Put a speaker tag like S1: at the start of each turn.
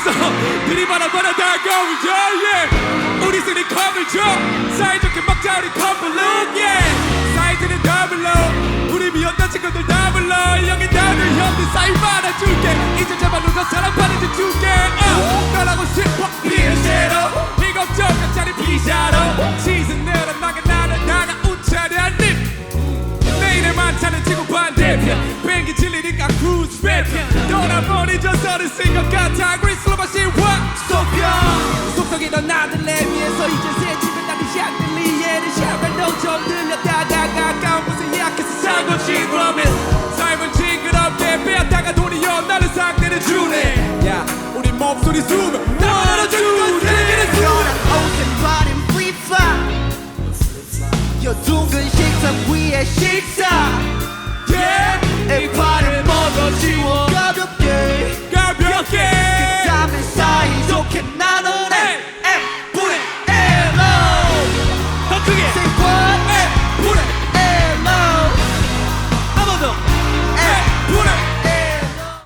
S1: 있어. 들이받아봐라 다가오죠 yeah. 우리 쓰니 컵을 줘. 사이좋게 먹자 우리 커플룩 yeah. 사이즈는 더블로. 우리 미웠던 친구들 더블로. 여기 다들 형들 사이 받아줄게. 이제 제발 누가 사랑 받아줘 줄게. 어, 떠나고 싶어 피에세로. 비겁적 같자리 피자로. 시즌 내려 나가 나는 나가 우차려님 내일의 만찬은 지구 반대편. 비행기 질리니까 크루즈 배편 돌아보니 저 서를 쓴것 같아. 그리스로 마신 와 소편 속삭이던 나들레 위에서 이제 새집에 나는 샹들리에는 샤벨도 좀 들렸다가 가까운 곳에 약해서 살고 징그러면 삶은 징그럽게 빼앗다가 돈이여 나를 상대를 주네. 야 우리 목소리 숨을 나눠주고 세계는
S2: 너랑 옷은 버린 flip-flop 요 둥근 식탁 위에 식사